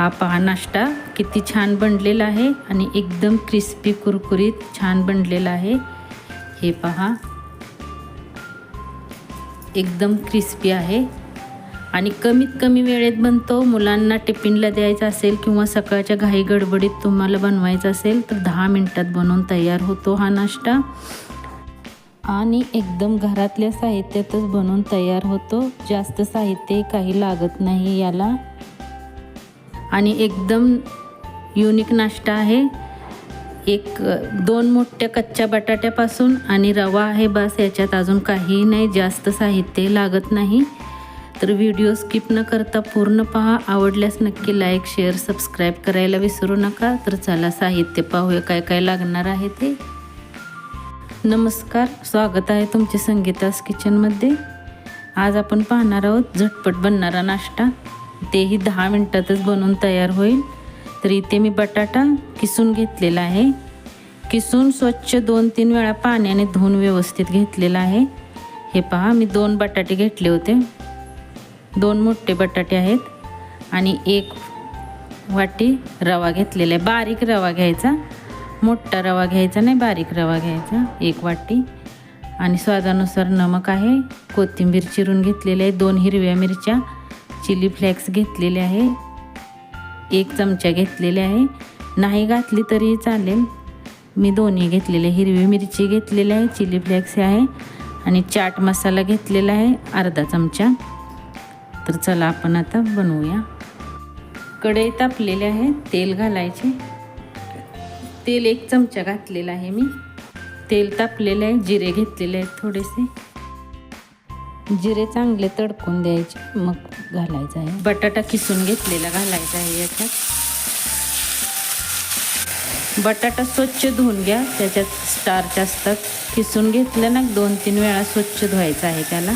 हा पहा नाश्ता. किती छान बनलेला आहे आणि एकदम क्रिस्पी कुरकुरीत छान बनलेला आहे. हे पहा. एकदम क्रिस्पी आहे. आणि कमीत कमी वेळेत बनतो. मुलांना टिफिनला द्यायचा असेल किंवा सकाळच्या घाई गडबडीत तुम्हाला बनवायचा असेल तर दहा मिनटात बनवून तयार होतो हा नाश्ता. आणि एकदम घरातल्या साहित्यातच बनवून तयार होतो. जास्त साहित्य काही लागत नाही याला. आणि एकदम युनिक नाश्ता आहे. एक दोन मोठ्या कच्च्या बटाट्यापासून आणि रवा आहे बस. याच्यात अजून काही नाही जास्त साहित्य लागत नाही. तर व्हिडिओ स्किप न करता पूर्ण पहा. आवडल्यास नक्की लाईक शेअर सबस्क्राईब करायला विसरू नका. तर चला साहित्य पाहूया काय काय लागणार आहे ते. नमस्कार स्वागत आहे तुमचे संगीतास किचनमध्ये आज आपण पाहणार आहोत झटपट बनणारा नाश्ता. तेही दहा मिनटातच बनवून तयार होईल. तर इथे मी बटाटा किसून घेतलेला आहे. किसून स्वच्छ दोन तीन वेळा पाण्याने धुवून व्यवस्थित घेतलेला आहे. हे पहा मी दोन बटाटे घेतले होते. दोन मोठे बटाटे आहेत. आणि एक वाटी रवा घेतलेला आहे. बारीक रवा घ्यायचा. मोठा रवा घ्यायचा नाही बारीक रवा घ्यायचा. एक वाटी. आणि स्वादानुसार नमक आहे. कोथिंबीर चिरून घेतलेली आहे. दोन हिरव्या मिरच्या. चिली फ्लेक्स घेतलेले आहे. एक चमचा घेतलेले आहे. नाही घातली तरी चालेल. मी दोन्ही घेतलेले हिरवी मिरची घेतलेली आहे. चिली फ्लेक्स आहे. आणि चाट मसाला घेतलेला आहे. अर्धा चमचा. तर चला आपण आता बनवूया. कढई तापलेले आहे. तेल घालायचे. तेल एक चमचा घातलेला आहे मी. तेल तापलेलं आहे. जिरे घेतलेले आहेत थोडेसे. जिरे चांगले तडकून द्यायचे मग घालायचं आहे. बटाटा किसून घेतलेला घालायचा आहे याच्यात. बटाटा स्वच्छ धुवून घ्या त्याच्यात स्टार्च असतात किसून घेतलं ना दोन तीन वेळा स्वच्छ धुवायचं आहे त्याला.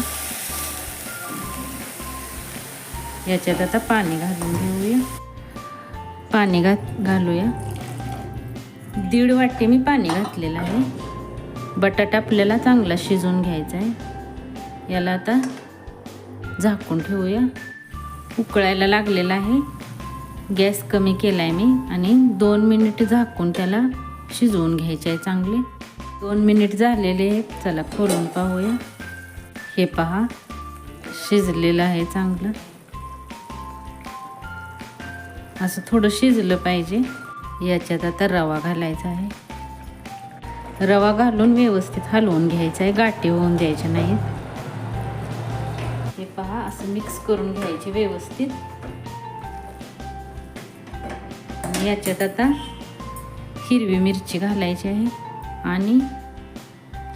याच्यात आता पाणी घालून घेऊया. पाणी घात घालूया. दीड वाटी मी पाणी घातलेलं आहे. बटाटा आपल्याला चांगला शिजवून घ्यायचा आहे. याला आता झाकून ठेवूया. उकळायला लागलेला आहे. गॅस कमी केला आहे मी आणि दोन मिनिट झाकून त्याला शिजवून घ्यायचे आहे चांगले. दोन मिनिट झालेले आहेत. चला खोलून पाहूया. हे पहा शिजलेलं आहे चांगलं. असं थोडं शिजलं पाहिजे. याच्यात आता रवा घालायचा आहे. रवा घालून व्यवस्थित हलवून घ्यायचा आहे. गाठी होऊन द्यायच्या नाहीत. असं मिक्स करून घ्यायचे व्यवस्थित. आणि याच्यात आता हिरवी मिरची घालायची आहे आणि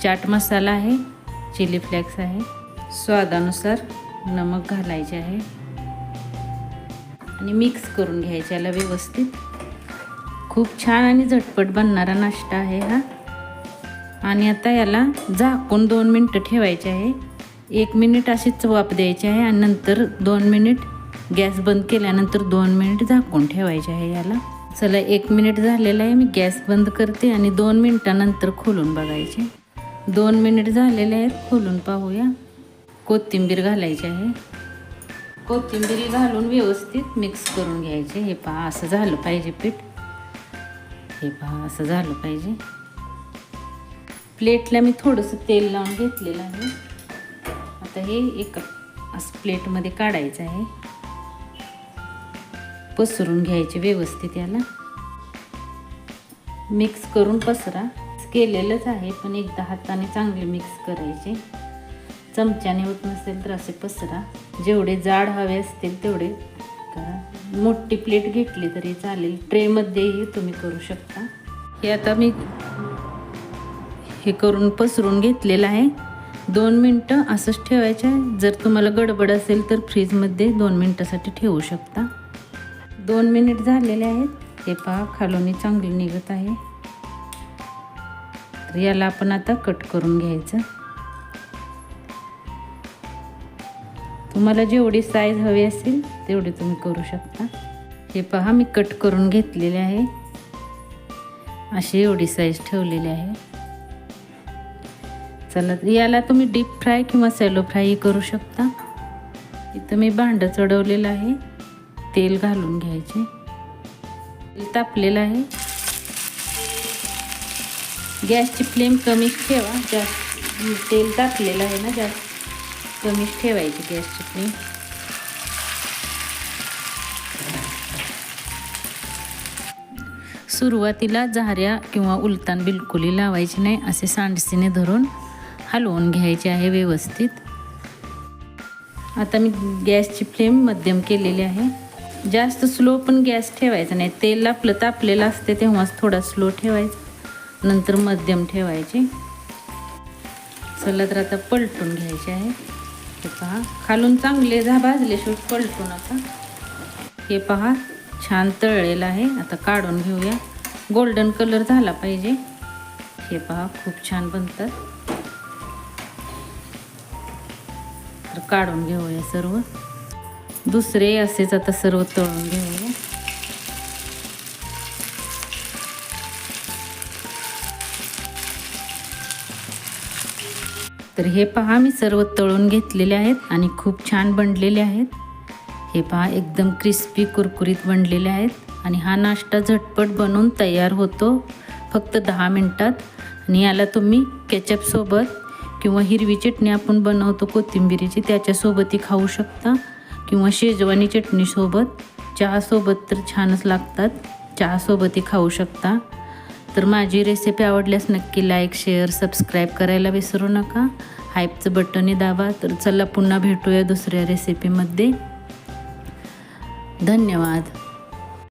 चाट मसाला आहे चिली फ्लेक्स आहे. स्वादानुसार नमक घालायचे आहे. आणि मिक्स करून घ्यायचे याला व्यवस्थित. खूप छान आणि झटपट बनणारा नाश्ता आहे हा. आणि आता याला झाकून दोन मिनटं ठेवायचे आहे. एक मिनिट अशीच वाफ द्यायची आहे आणि नंतर दोन मिनिट गॅस बंद केल्यानंतर दोन मिनिट झाकून ठेवायचे आहे याला. चला एक मिनिट झालेला आहे मी गॅस बंद करते आणि दोन मिनटानंतर खोलून बघायचे. दोन मिनिट झालेले आहेत खोलून पाहूया. कोथिंबीर घालायची आहे. कोथिंबीर घालून व्यवस्थित मिक्स करून घ्यायचे. हे पहा असं झालं पाहिजे पीठ. हे पहा असं झालं पाहिजे. प्लेटला मी थोडंसं तेल लावून घेतलेलं आहे. आता हे एक असं प्लेटमध्ये काढायचं आहे. पसरून घ्यायचे व्यवस्थित याला. मिक्स करून पसरा. केलेलंच आहे पण एकदा हाताने चांगले मिक्स करायचे. चमच्याने होत नसेल तर असे पसरा. जेवढे जाड हवे असतील तेवढे करा. मोठी प्लेट घेतली तरी चालेल. ट्रेमध्येही तुम्ही करू शकता. हे आता मी हे करून पसरून घेतलेलं आहे. दोन मिनटं असंच ठेवायचं आहे जर तुम्हाला गडबड असेल तर फ्रीजमध्ये दोन मिनटासाठी ठेवू शकता. दोन मिनिट झालेले आहेत. हे पहा खालोनी चांगली निघत आहे. तर याला आपण आता कट करून घ्यायचं. तुम्हाला जेवढी साईज हवी असेल तेवढी तुम्ही करू शकता. हे पहा मी कट करून घेतलेले आहे. अशी एवढी साईज ठेवलेली आहे. चला याला तुम्ही डीप फ्राय किंवा सॅलो फ्रायही करू शकता. इथं मी भांडं चढवलेलं आहे. तेल घालून घ्यायचे. तेल तापलेलं आहे. गॅसची फ्लेम कमीच ठेवा. जास्त म्हणजे तेल तापलेलं आहे ना जास्त कमीच ठेवायची गॅसची फ्लेम. सुरुवातीला झाऱ्या किंवा उलतान बिलकुलही लावायची नाही असे सांडसीने धरून. हलवून घ्यायचे आहे व्यवस्थित. आता मी गॅसची फ्लेम मध्यम केलेली आहे. जास्त स्लो पण गॅस ठेवायचा नाही. तेल आपलं तापलेलं असते तेव्हाच थोडा स्लो ठेवायचा. नंतर मध्यम ठेवायचे. चला तर आता पलटून घ्यायचे आहे. हे पहा. खालून चांगले झा भाजल्याशिवाय पलटू नका. हे पहा. छान तळलेलं आहे. आता काढून घेऊया. गोल्डन कलर झाला पाहिजे. हे पहा. खूप छान बनतात. काढून घेऊया सर्व. दुसरे असेच आता सर्व तळून घेऊया. तर हे पहा मी सर्व तळून घेतलेले आहेत आणि खूप छान बनलेले आहेत. हे पहा एकदम क्रिस्पी कुरकुरीत बनलेले आहेत. आणि हा नाश्ता झटपट बनवून तयार होतो फक्त दहा मिनटात. आणि याला तुम्ही केचपसोबत किंवा हिरवी चटणी आपण बनवतो कोथिंबिरीची त्याच्यासोबतही खाऊ शकता. किंवा शेजवानी चटणीसोबत चहासोबत तर छानच लागतात. चहासोबतही खाऊ शकता. तर माझी रेसिपी आवडल्यास नक्की लाईक शेअर सबस्क्राईब करायला विसरू नका. हाईपचं बटनही दाबा. तर चला पुन्हा भेटूया दुसऱ्या रेसिपीमध्ये धन्यवाद.